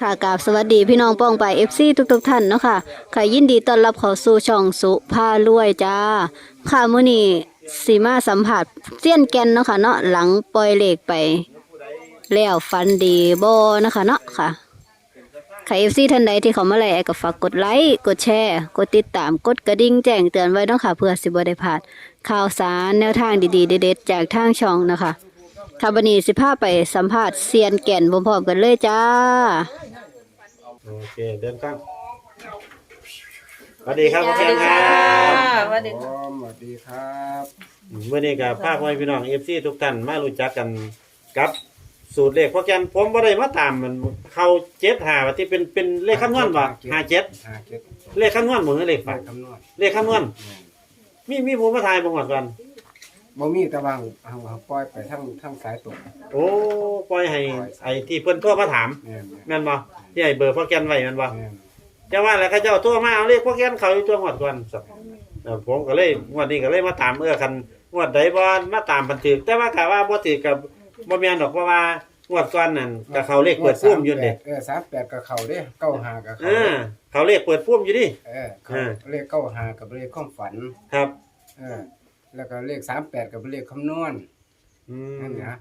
ค่ะกราบสวัสดีพี่น้องป้องไปเอฟซีทุกๆท่านเนาะค่ะค่ะยินดีต้อนรับเข้าสู่ช่องสุภารวยจ้า ค่ะมื้อนี้สีมาสัมผัสเสี้ยนแกนเนาะค่ะเนาะหลังปล่อยเลขไป แล้วฟันดีโบเนาะคะเนาะค่ะค่ะเอฟซีท่านใดที่เขามาแลกก็ฝากกดไลค์กดแชร์ กดติดตามกดกระดิ่งแจ้งเตือนไว้เนาะค่ะเพื่อสิบ่ได้พลาดข่าวสารแนวทางดีๆเด็ดๆจากทางช่องนะคะ ค่ะวันนี้สิพาไปสัมภาษณ์เซียนแก่นพร้อมๆกันเลยจ้า โอเคเดินข้างสวัสดีครับพ่อแก้มครับสวัสดีผมสวัสดีครับเมื่อนี้กับภาคไว้พี่น้องเอฟซีทุกท่านมารู้จักกันกับสูตรเลขพ่อแก้มผมบ่ได้มาตามมันเขาเจ็ดหาว่าที่เป็นเป็นเลขคำนวณบ่หาเจ็ดห้าเจ็ดเลขคำนวณบ่หรือเลขเลฝันขคำนวณเลขคำนวณมีมีผมมาทายบ่หมดกัน บ่มีแต่ว่าเอาเอาปล่อยไปทั้งทั้งสายตรงโอ้ปล่อยให้ไอ้ที่เพิ่นโทรมาถามแม่นแม่นบ่ที่ไอ้เบอร์พ่อแก้มไว้แม่นบ่แม่นจะว่าแล้วเขาเจ้าโทรมาเอาเลขพ่อแก้มเขาอยู่ตัวหมดก่อนสักเออผมก็เลยงวดนี้ก็เลยมาตามเอื้อคันงวดใดบ่มาตามบันทึกแต่ว่ากะว่าบ่ถือกับบ่แม่นดอกเพราะว่างวดก่อนนั่นก็เขาเลขเปิดพุ่มอยู่นี่เออสามแปดกับเขาเด้เก้าห้ากับเอเขาอเขาเลขเปิดพุ่มอยู่ดิ เออเขาเออ เลขเก้าห้ากับเลขความฝัน ครับ เออ แล้วก็เลขสามแปดกับเลขคำนวณอืมนั่นนะ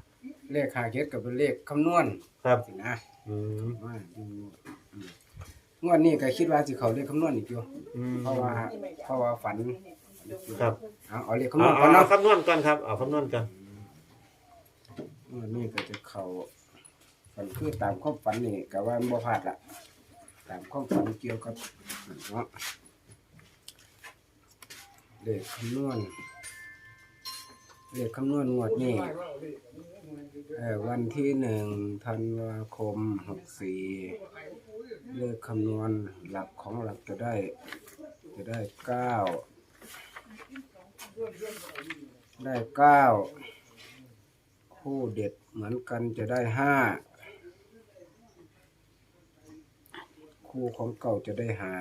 เลขห้าเจ็ดกับเลขคำนวณครับสินะอืมว่าดูอืมงวดนี้ก็คิดว่าสิเขาเลขคำนวณอีกอยู่อืมเพราะว่าเพราะว่าฝันครับเอาเอาเลขคำนเอาวณก่เอาอนเอาเนาะคำนวณก่อนครับเอาคำนวณก่อนวันนี้ก็จะเข้าฝันคือตามความฝันนี่ก็ว่าบ่พลาดละตามความฝันเกี่ยวกับเนาะเลขคำนวณ เลขคำนวณงวดนี้เอ่อวันที่หนึ่งธันวาคมหกสี่เลขคำนวณหลักของหลักจะได้ จะได้เก้าได้เก้าคู่เด็ดเหมือนกันจะได้ห้าคู่ของเก่าจะได้หา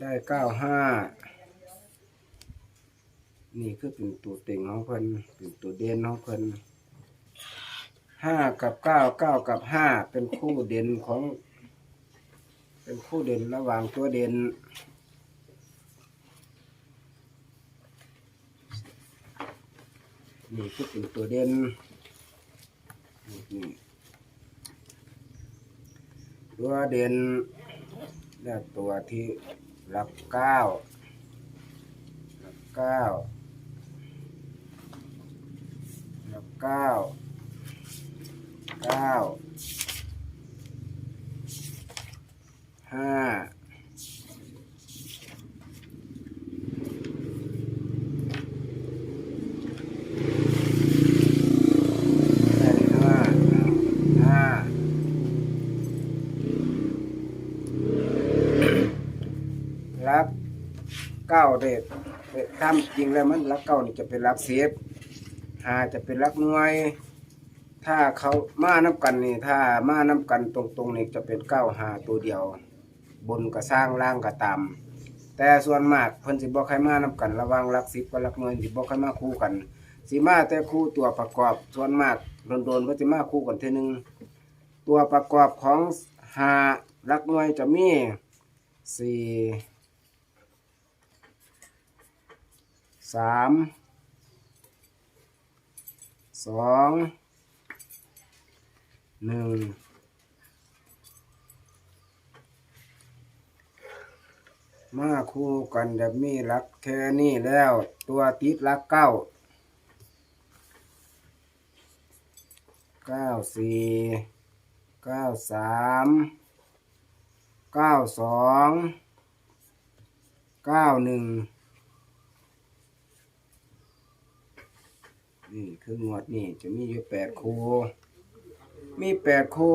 ได้เก้าห้า นี่คือเป็นตัวเต็งของเพิ่นเป็นตัวเด่นของเพิ่นห้ากับเก้าเก้ากับห้าเป็นคู่เด่นของ เป็นคู่เด่นระหว่างตัวเด่นนี่คือเป็นตัวเด่นตัวเด่นและตัวที่รับเก้ารับเก้ารับ เก้าเก้าห้าได้ห้าห้ารักเก้าเด็ดตามจริงแล้วมันรักเก้านี่จะเป็นรักเสียบ หาจะเป็นรักหน่วยถ้าเขามานับกันนี่ถ้ามานับกันตรงๆนี่จะเป็นเก้าหาตัวเดียว บนก็สร้างล่างก็ตามแต่ส่วนมากเพิ่นสิบ่ใครมานับกัน ระว่างรักสิบกับรักหน่วยสิบ่ใครมาคู่กันสิมาแต่คู่ตัวประกอบส่วนมากโดนๆก็สิมาคู่กันเท่นึงตัวประกอบของหารักหน่วยจะมีสี่สาม สองหนึ่งมาคู่กันแบบมีรักแค่นี้แล้ว ตัวติดรักเก้าเก้าสี่เก้าสามเก้าสองเก้าหนึ่ง นี่คืองวดนี่จะมีอยู่แปดคูมีแปดคู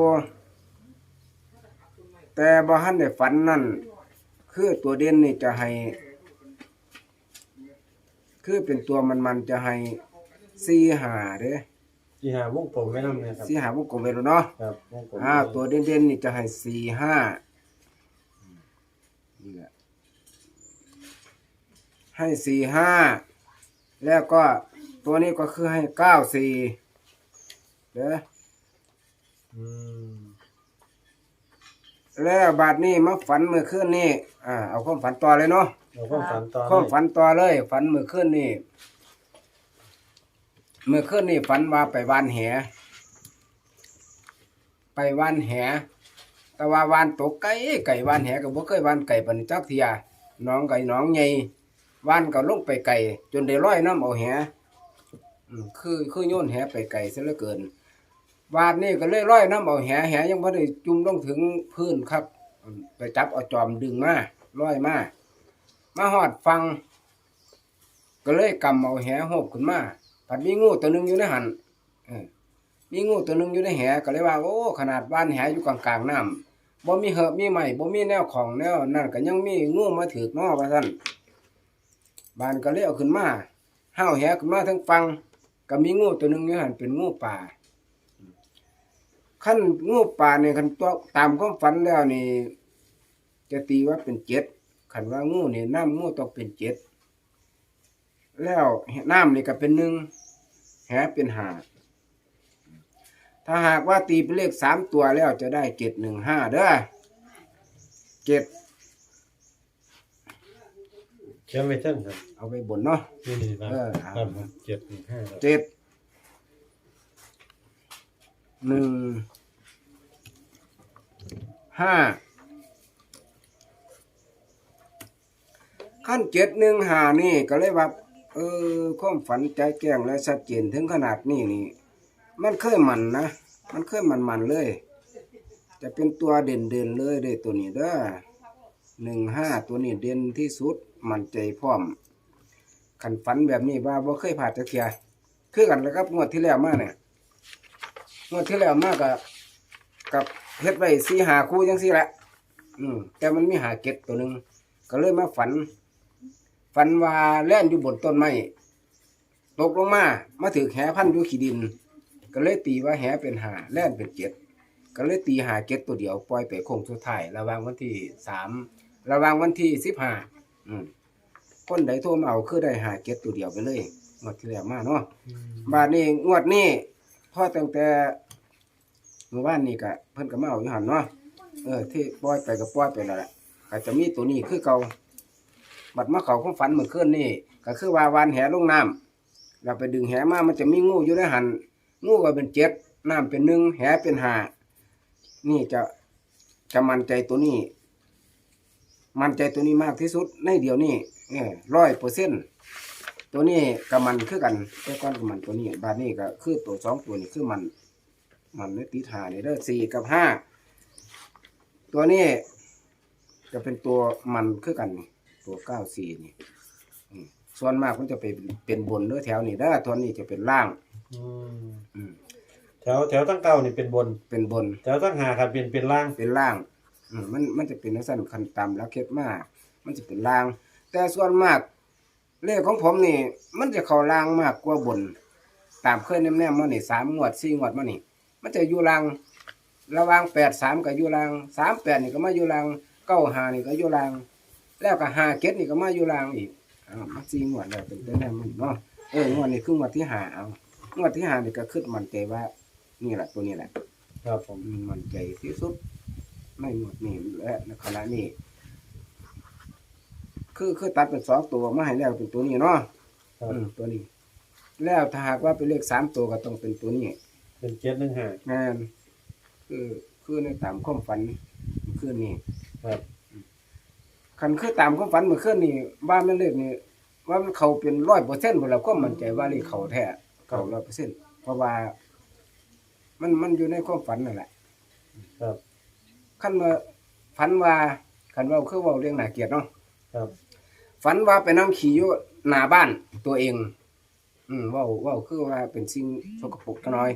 แต่บ่ฮันได้ฝันนั่น คือตัวเด่นนี่จะให้ คือเป็นตัวมันมันๆจะให้สี่หาเด้ที่หาวงกลมไว้นำเนี่ยครับสี่หาวงกลมไปแล้วเนาะครับวงกลมอ่าตัวเด่นเด่นๆนี่จะให้สี่ห้านี่แหละให้สี่ห้าแล้วก็ ตัวนี้ก็คือให้เก้าสี่เด้ออืมแล้วบาดนี้มาฝันเมื่อคืนนี้อ่าเอาความฝันต่อเลยเนาะเราก็ฝันตอนความฝันต่อเลย ฝันเมื่อคืนนี้เมื่อคืนนี้ฝันว่าไปวานแห ไปวานแห แต่ว่าวานตกไก่ไก่วานแหก็บ่เคยวานไก่ปานนี้จักเทียน้องไก่น้องใหญ่วานก็ลงไปไก่จนได้ร้อยน้ำเอาแห อืมคือคือโยนแหไปไก่ซะเหลือเกินวานนี่ก็เลยร้อยน้ำเอาแหแหยังบ่ได้จุ่มลงถึงพื้นครับอืมไปจับเอาจอมดึงมาร้อยมามาหอดฟัง ก็เลยกำเอาแหหบขึ้นมาผัดมีงูตัวหนึงอยู่ในหันเออมีงูตัวหนึงอยู่ในแหก็เลยว่าโอ้ขนาดบ้านแหอยู่กลางกลางๆน้ำบ่มีเหอะมีใหม่บ่มีแนวของแนวนั่นก็ยังมีงูมาถือกนอว่าซั่นบ้านก็เลยเอาขึ้นมาห้าวแหขึ้นมาทั้งฟัง ก็มีงูตัวหนึ่งอยู่หันเป็นงูป่าขั้นงูป่าเนี่ยคันตัวตามความฝันแล้วนี่จะตีว่าเป็นเจ็ดขันว่างูเนี่ยน้ำงูต้องเป็นเจ็ดแล้วน้ำนี่ก็เป็นหนึ่งแหเป็นห้าถ้าหากว่าตีเป็นเลขสามตัวแล้วจะได้เจ็ดหนึ่งห้าเด้อเจ็ด เขียนไว้เท่านครับเอาไปบนเนาะ นี่นี่ครับเออครับผมเจ็ดหนึ่งห้าครับเจ็ดหนึ่งห้าขั้นเจ็ดหนึ่งหานี่ก็เลยว่า เออความฝันใจแก้งและชัดเจนถึงขนาดนี้นี่ มันเคยมันนะ มันเคยมันมันๆเลย จะเป็นตัวเด่นเด่นๆเลยเด้อตัวนี้เด้อหนึ่งห้าตัวนี้เด่นที่สุด มันใจพร้อมขันฝันแบบนี้ว่าบ่เคยผ่านจักเทียคือกันแล้วครับงวดที่แล้วมาเนี่ยงวดที่แล้วมากกับกับเฮ็ดไว้สี่หาคู่จังสี่แหละอืมแต่มันมีหาเก็ดตัวหนึ่งก็เลยมาฝัน ฝันว่าแล่นอยู่บนต้นไม้ตกลงมา มาถือแหพันอยู่ขี้ดิน ก็เลยตีว่าแหเป็นหาแล่นเป็นเจ็ดก็เลยตีหาเก็ดตัวเดียวปล่อยไปคงสุดท้ายระหว่างวันที่สามระหว่างวันที่สิบห้า อืมคนใดโทรมาเอาคือได้หาเก็ตตัวเดียวไปเลยงวดที่แล้วมาเนาะบาทนี้งวดนี้พ่อตั้งแต่เมื่อวานนี้ก็เพิ่นก็มาเอาอยู่หันเนาะเออ ที่ปล่อยไปก็ปล่อยไปแล้วแหละก็จะมีตัวนี้คือเก่าบัดมาเขาของฝันเมื่อคืนนี่ก็คือว่าวานแหลงน้ำเราไปดึงแหมามันจะมีงูอยู่ในหันงูก็เป็นเจ็ดน้ำเป็นหนึ่งแหเป็นห้านี่จะจะมั่นใจตัวนี้ มั่นใจตัวนี้มากที่สุดในเดียวนี้ร้อยเปอร์เซ็นตัวนี้กับมันคือกันแต่ก้อนกับมันตัวนี้บาทนี้ก็คือตัวสองตัวนี้คือมัน มันในติดหานี่เด้อสี่กับห้าตัวนี้จะเป็นตัวมันคือกันนี่ตัวเก้าสี่นี่อืมส่วนมากมันจะไปเป็นบนเด้อแถวนี้เด้อตัวนี้จะเป็นล่างอืมอืมแถวแถวตั้งเก้านี่เป็นบน เป็นบน แถวตั้งหาครับเป็นเป็นล่างเป็นล่าง อืมมันมันจะเป็นลักษณะคันต่ำแล้วเคล็ดมาก มันจะเป็นล่าง แต่ส่วนมาก เลขของผมนี่ มันจะเข้าล่างมากกว่าบน ตามเคยแนมๆมานี่สามงวดสี่งวดมานี่ มันจะอยู่ล่าง ระหว่างแปดสามก็อยู่ล่างสามแปดนี่ก็มาอยู่ล่างเก้าห้านี่ก็อยู่ล่าง แล้วก็ห้าเก็ดนี่ก็มาอยู่ล่างอีกอ้าวมาสี่งวดแล้วเป็นแนมมันเนาะเอองวดนี้คืองวดที่ห้าเอางวดที่ห้านี่ก็ขึ้นมันใจว่า นี่แหละตัวนี้แหละครับผม มันมั่นใจที่สุด ในหมวดนี้และในขณะนี้ คือคือตัดเป็นสองตัวมาให้แล้วเป็นตัวนี้เนาะครับอืมตัวนี้ แล้วถ้าหากว่าเป็นเลขสามตัวก็ต้องเป็นตัวนี้เป็นเจ็ดหนึ่งห้างานคือคือในตามความฝันคืนนี้ครับคันคือตามความฝันเมื่อคืนนี้ว่ามันเลขนี้ว่ามันเขาเป็นร้อยเปอร์เซ็นต์หมดแล้วก็มั่นใจว่าเลขเขาแท้เขาร้อยเปอร์เซ็นต์เพราะว่า มันมันอยู่ในความฝันนั่นแหละ ครับ คันว่าฝันว่าคันว่าคือเว่าเรื่องน่าเกลียดเนาะครับฝันว่าไปนั่งขี่อยู่หน้าบ้านตัวเอง อืมเว่าเว่าคือว่าเป็นสิ่งสกปรกน้อย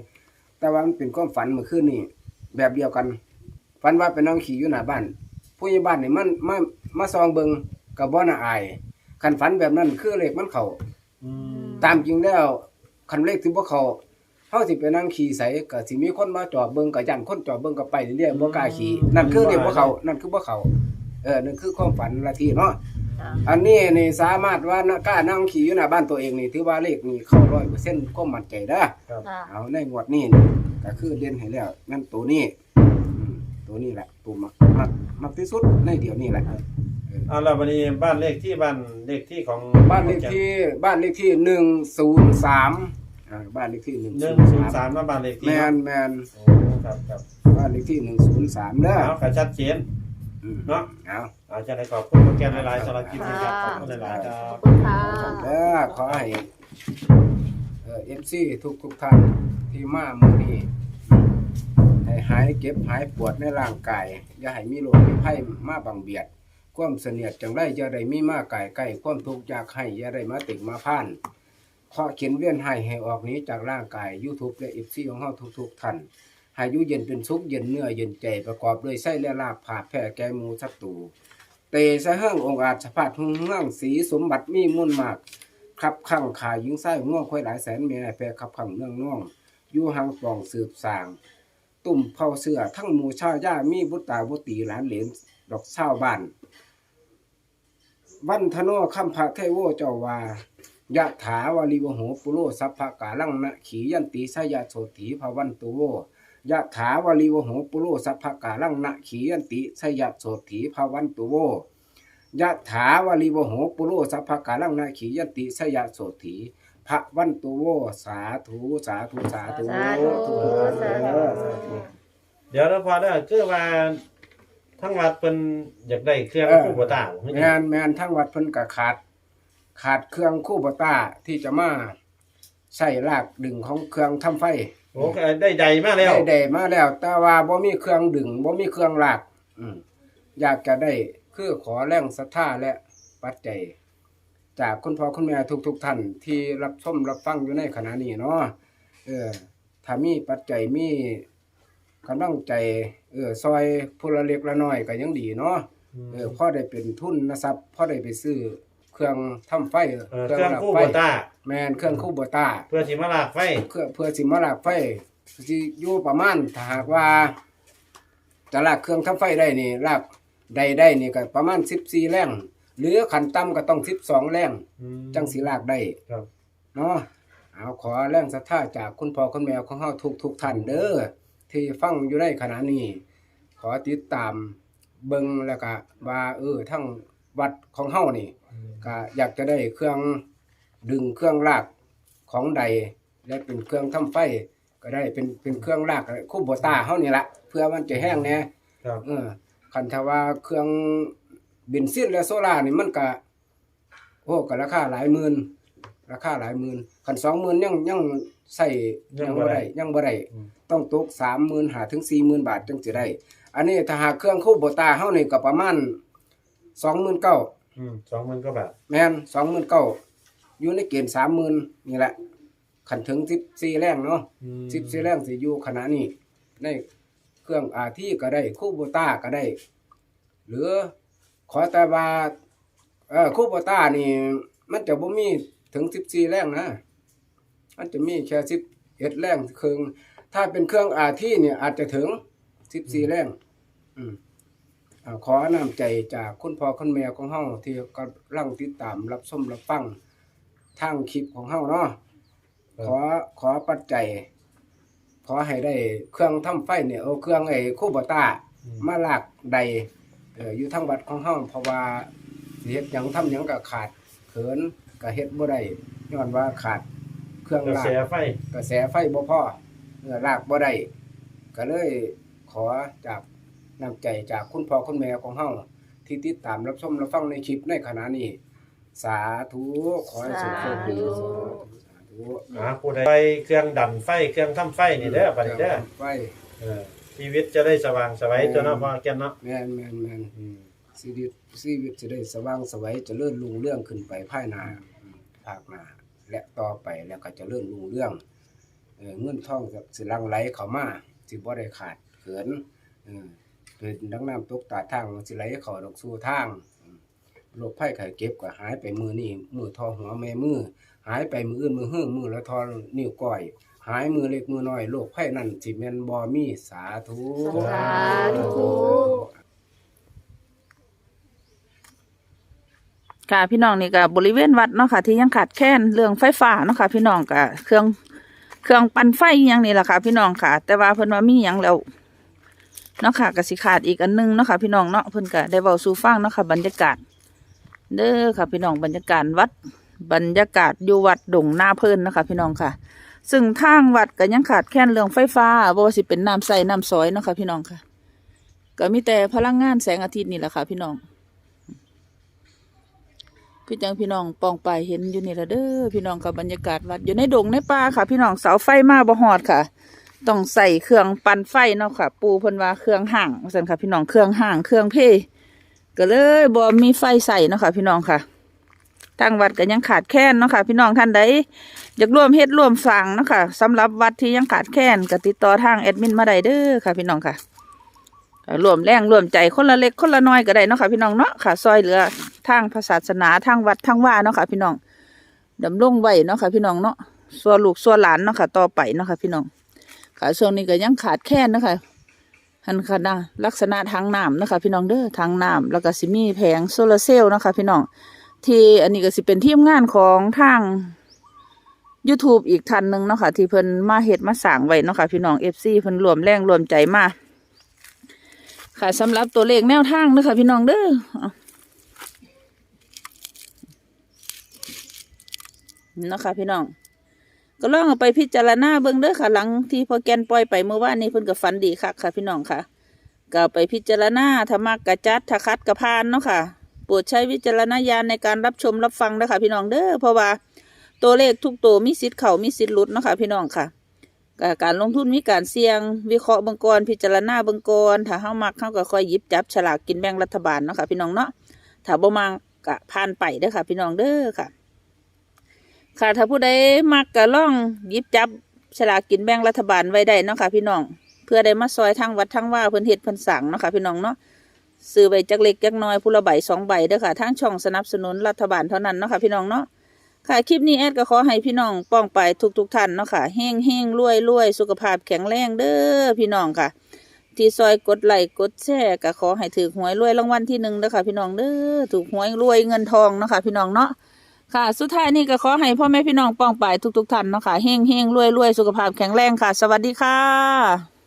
แต่ว่ามันเป็นความฝันเมื่อคืนนี่แบบเดียวกันฝันว่าไปนั่งขี่อยู่หน้าบ้าน ผู้ใหญ่บ้านนี่มันมามาซองเบิงกับบ่น่าอายคันฝันแบบนั้นคือเลขมันเข้าอืมตามจริงแล้วคันเลขที่บ่เข้า เฮาสิไปนั่งขี่ใส่ก็สิมีคนมาจอดเบิ่งก็ย่านคนจอดเบิ่งก็ไปเรื่อยๆบ่กล้าขี่นั่นคือเลขบ่เข้านั่นคือบ่เข้าเออนั่นคือความฝันละทีเนาะจ้ะอันนี้นี่สามารถว่าน่ะกล้านั่งขี่อยู่หน้าบ้านตัวเองนี่ถือว่าเลขนี่เข้า100%ความมั่นใจเด้อครับค่ะเอาในงวดนี้นี่ก็คือเรียนให้แล้วนั่นตัวนี้อืมตัวตัวนี้แหละตัวมักมักมักที่สุดในเดี๋ยวนี้แหละเอาแล้ววันนี้บ้านเลขที่บ้านเลขที่ของบ้านเลขที่บ้านเลขที่หนึ่งศูนย์สาม อ่าบ้านเลขที่หนึ่งหนึ่งศูนย์สามแล้วบ้านเลขที่แมนแมนโอ้ครับครับบ้านเลขที่หนึ่งศูนย์สามเด้อเอากระชัดเจนอืมเนาะเอา อาจารย์ได้ขอบคุณโปรแกรมหลายๆสำหรับคลิปนี้ครับขอบคุณหลายๆครัขอบบ คุณค่ะ เด้อขอให้เอ่อฟซีทุกทุกๆท่านที่มามื้อนี้ให้หายเก็บหายปวดในร่างกาย อย่าให้มีโรคมีภัยมาบังเบียด ความเสนียดจังไรอย่าได้มีมาไก่ใกล้ความทุกข์อยากให้อย่าได้มาติดมาพ่าน ขอเขียนเวียนให้ให้ออกนี้จากร่างกาย YouTube และ FC ของเฮาทุกๆท่านให้อยู่เย็นเป็นสุขเย็นเนื้อเย็นใจประกอบด้วยไส้และลาบผาดแผ่แก่หมูศัตรูเตสะเฮิงองอาจสะพาดหุ่งเฮืองสีสมบัติมีมุ่นมากครับข้างขายยิงไส้ง่วงค่อยหลายแสนเมียแปรขับขังเนื่องน่องอยู่หางปล่องสืบสาง ตุ่มเผาเสือทั้งหมูชาวย่ามีบุตรตาบุตรีหลานเหลนดอกเศร้าวบ้านวันธโนคัมภะเทโวเจ้าวา ยะถาวาลิวโหปุโรสัพพะกาลังนะขียันติสยะโสถีภวันตุโวยะถาวาลิวโหปุโรสัพพะกาลังนะขียันติสยะโสถีภวันตุโวยะถาวาลิวโหปุโรสัพพะกาลังนะขียันติสยะโสถีภวันตุโวสาธุสาธุสาธุสาธุสาธุเดี๋ยวเราพอได้คือว่าทั้งวัดเป็นอยากได้เครื่องคู่บัวตาบ่แมนแมนทั้งวัดเพิ่นก็ขาด ขาดเครื่องคู่บต้าที่จะมาใส่ลากดึงของเครื่องทำไฟโอ้ได้ใดมาแล้วได้ได้มาแล้ว แต่ว่าบ่มีเครื่องดึงบ่มีเครื่องลาก อืมอยากจะได้คือขอแรงศรัทธาและปัจจัยจากคุณพ่อคุณแม่ทุกๆท่านที่รับชมรับฟังอยู่ในขณะนี้เนาะเออถ้ามีปัจจัยมีกำลังใจ เออซอยพลเล็กละน้อยก็ยังดีเนาะเออพ่อได้เป็นทุนนะครับพ่อได้ไปซื้อเค รื่องทำไฟเออเครื่องลากคู่ไฟบัวตาแมนเครื่องคู่บต้า เพื่อสิมาลากไฟ เพื่อเพื่อสิมาลากไฟสิอยู่ประมาณถ้าหากว่าจะลากเครื่องทำไฟได้นี่ลากได้ได้นี่ก็ประมาณ14แรงหรือขันต่ำก็ต้อง12แรงอืมจังสิลากได้ครับเนาะเอาขอแรงศรัทธาจากคุณพ่อคุณแม่ของเฮาทุกทุกๆท่านเด้อที่ฟังอยู่ในขณะนี้ ขอติดตามเบิ่งแล้วก็ว่าเออทั้งวัดของเฮานี่ ก็อยากจะได้เครื่องดึงเครื่องลากของใด และเป็นเครื่องทำไฟ ก็ได้เป็นเป็นเครื่องลากคูโบต้าเฮานี่ละเพื่อมันจะแห้งแหน่ครับ เออคันถ้าว่าเครื่องเบนซินและโซล่านี่มันก็โอ้ก็ราคาหลายหมื่นราคาหลายหมื่นคันสองหมื่นยังยังใส่ยังบ่ได้ยังบ่ได้อืม ต้องตกสามหมื่นหาถึงสี่หมื่นบาทจึงจะได้ อันนี้ถ้าหากเครื่องคูโบต้าเฮานี่ก็ประมาณสองหมื่นเก้าอืม สองหมื่นก็บาทแม่นสองหมื่นเก้าอยู่ในเกณฑ์สามหมื่นนี่แหละขันถึงสิบสี่แรงเนาะอืมสิบสี่แรงสิอยู่ขณะนี้ในเครื่องอาที่ก็ได้คูโบต้าก็ได้ หรือขอแต่ว่าเออคูโบต้านี่ มันจะบ่มีถึงสิบสี่แรงนะมันจะมีแค่สิบเอ็ดแรงเครื่องถ้าเป็นเครื่องอาที่เนี่ยอาจจะถึงสิบสี่แรงอืมอ่า ขอน้ำใจจากคุณพ่อคุณแม่ของเฮาที่กำลังติดตามรับชมรับฟังทางคลิปของเฮาเนาะขอขอปัจจัยขอให้ได้เครื่องทำไฟเนี่ยเอาเครื่องไอ้คูบต้าอืมมาลากใดเอ่ออยู่ทางวัดของเฮาเพราะว่าสิเฮ็ดหยังทำหยังก็ขาดเขินก็เฮ็ดบ่ได้ย้อนว่าขาดเครื่องกระลากแสไฟกระแสไฟบ่พอเออลากบ่ได้ก็เลยขอจาก น้ำใจจากคุณพ่อคุณแม่ของเฮาที่ติดตามรับชมรับฟังในคลิปในขณะนี้ สาธุขอให้สุขโชคดีสาธุสาธุอ่าผู้ใดไฟเครื่องดันไฟเครื่องทำไฟนี่เด้อบัดนี้เด้อไฟเออชีวิตจะได้สว่างไสวัยตัวเนาะพ่อแก่นเนาะแม่นแม่นแม่นอืมชีวิตชีวิตจะได้สว่างไสวัยเจะเลื่อนลุงเรื่องขึ้นไปภายหน้าอืมภาคหน้าและต่อไปแล้วก็เจะเลื่อนลุงเรื่องเออเงินทองก็สิหลังไหลเข้ามาสิบ่ได้ขาดเขินเออ เป็นดังน้ำตกตาทางสิไหลเข้าดอกสู่ทางอืมโรคภัยไข้เก็บก็หายไปมือนี่มือทอหัวแม่มือ หายไปมืออื่นมือเฮืองมือละทอนิ้วก้อย หายมือเล็กมือน้อยโรคภัยนั่นสิแม่นบ่มีสาธุสาธุค่ะพี่น้องนี่ก็บริเวณวัดเนาะค่ะที่ยังขาดแคลนเรื่องไฟฟ้าเนาะค่ะพี่น้องก็เครื่องเครื่องปั่นไฟอหยังนี่แหละค่ะพี่น้องค่ะ แต่ว่าเพิ่นว่ามีหยังแล้ว เนาะค่ะกสิขาดอีกอันหนึงเนาะค่ะพี่น้องเนาะเพิ่นก็ได้เว้าสู่ฟังเนาะค่ะบรรยากาศ เด้อค่ะพี่น้องบรรยากาศวัดบรรยากาศอยู่วัดดงนาเพิ่นเนาะคะพี่น้องค่ะ ซึ่งทางวัดก็ยังขาดแคลนเรื่องไฟฟ้าบ่ว่าสิเป็นน้ำใสน้ำซอยเนาะค่ะพี่น้องค่ะ ก็มีแต่พลังงานแสงอาทิตย์นี่แหละค่ะ พี่น้องพี่จังพี่น้องปองไปเห็นอยู่นี่ละเด้อพี่น้องกับบรรยากาศวัดอยู่ในดงในป่าค่ะ พี่น้องเสาไฟมาบ่ฮอดค่ะ ต้องใส่เครื่องปั่นไฟเนาะค่ะ ปูเพิ่นว่าเครื่องห่างว่าซั่นค่ะ พี่น้องเครื่องห่างเครื่องเพก็เลยบ่มีไฟใส่เนาะค่ะ พี่น้องค่ะทางวัดก็ยังขาดแคลนเนาะค่ะ พี่น้องท่านใดอยากร่วมเฮ็ดร่วมฟังเนาะค่ะสำหรับวัดที่ยังขาดแคลนก็ติดต่อทางแอดมินมาได้เด้อค่ะ พี่น้องค่ะรวมแรงรวมใจคนละเล็กคนละน้อยก็ได้เนาะค่ะ พี่น้องเนาะค่ะซอยเหลือทางศาสนาทางวัดทางว่าเนาะค่ะ พี่น้องดำรงไว้เนาะค่ะ พี่น้องเนาะส่วนลูกส่วนหลานเนาะค่ะ ต่อไปเนาะค่ะ พี่น้อง ค่ะช่วงนี้ก็ยังขาดแคลนนะคะหันค่ะนะลักษณะทางน้ำนะคะ พี่น้องเด้อทางน้ำแล้วก็สิมีแผงโซลาร์เซลล์นะคะ พี่น้องที่อันนี้ก็สิเป็นทีมงานของทาง YouTube อีกทันหนึ่งเนาะค่ะที่เพิ่นมาเฮ็ดมาสร้างไว้เนาะค่ะพี่น้อง FC เพิ่นรวมแรงรวมใจมาค่ะสำหรับตัวเลขแนวทางนะคะพี่น้องเด้อนะคะพี่น้อง ก็ลองเอาไปพิจารณาเบิ่งเด้อค่ะ หลังที่พอแกนปล่อยไปเมื่อวานนี้เพิ่นก็ฝันดีคักค่ะ พี่น้องค่ะก็เอาไปพิจารณาถ้ามักกะจัดถ้าคัดกะพานเนาะค่ะโปรดใช้วิจารณญาณในการรับชมรับฟังนะคะพี่น้องเด้อเพราะว่าตัวเลขทุกตัวมีสิทธิ์เข้ามีสิทธิ์หลุดเนาะค่ะพี่น้องค่ะการลงทุนมีการเสี่ยง วิเคราะห์บิ่งก่อนพิจารณาบิ่งก่อนถ้าเฮามักเฮาก็ค่อยหยิบจับฉลากกินแบ่งรัฐบาลเนาะค่ะพี่น้องเนาะถ้าบ่มักก็ผ่านไปเด้อค่ะ พี่น้องเด้อค่ะ ค่ะ ถ้าผู้ใดมักก็ล่องยิบจับฉลากกินแบ่งรัฐบาลไว้ได้เนาะค่ะพี่น้อง เพื่อได้มาซอยทางวัดทางว่าเพิ่นเฮ็ดเพิ่นสั่งเนาะค่ะพี่น้องเนาะซื้อใบจักเล็กจักน้อยผู้ละใบสองใบเด้อค่ะทางช่องสนับสนุนรัฐบาลเท่านั้นเนาะค่ะพี่น้องเนาะค่ะคลิปนี้แอดก็ขอให้พี่น้องป้องไปทุกทุกท่านเนาะค่ะเฮงเฮงรวยรวยสุขภาพแข็งแรงเด้อพี่น้องค่ะ ที่ซอยกดไลค์กดแชร์ก็ขอให้ถือหวยรวยรางวัลที่หนึ่งเด้อค่ะพี่น้องเด้อถูกหวยรวยเงินทองเนาะค่ะพี่น้องเนาะ ค่ะ สุดท้ายนี่ก็ขอให้พ่อแม่พี่น้องป้องไปทุกๆท่านเนาะค่ะเฮงเฮงรวยรวยสุขภาพแข็งแรงค่ะ สวัสดีค่ะ